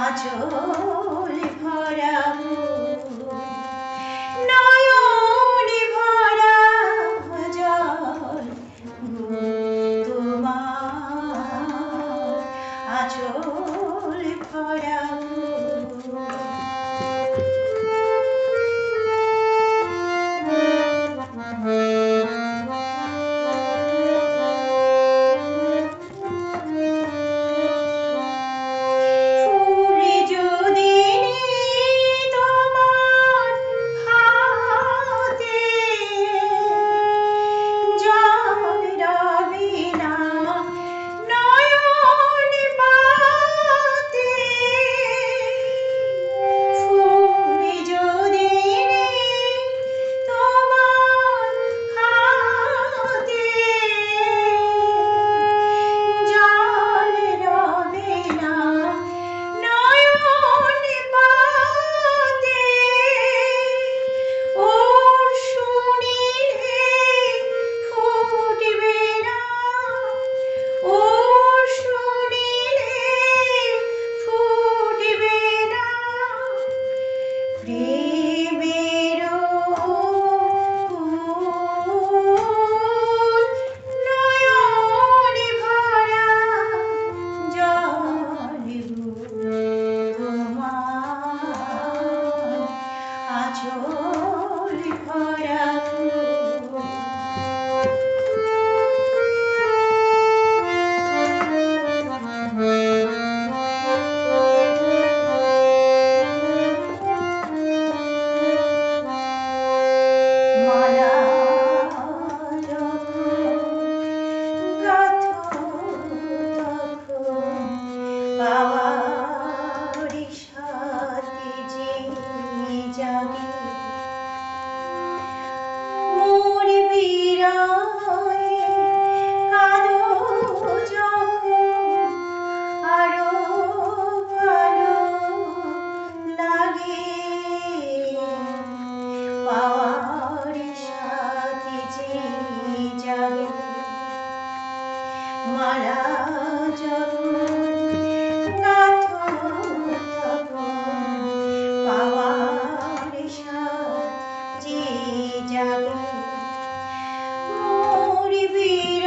আচল ভরা নয়ন ভরা জল তোমার আচল ভরা আঁচল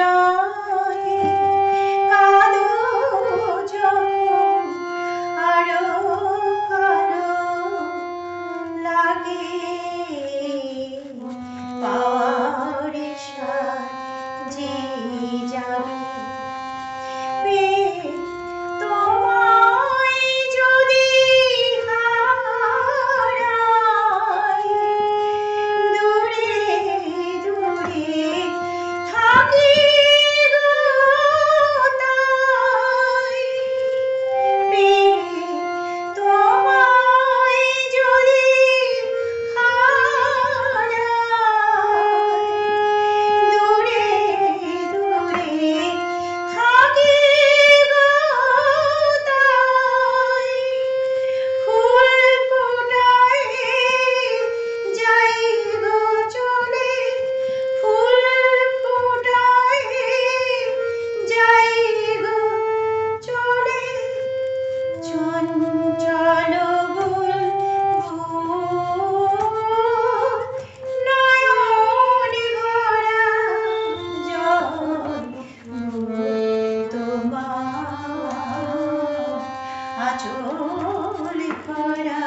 India. আচল ভরা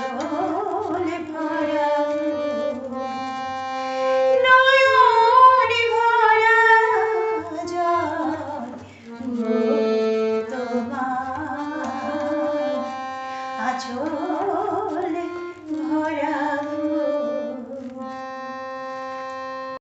show.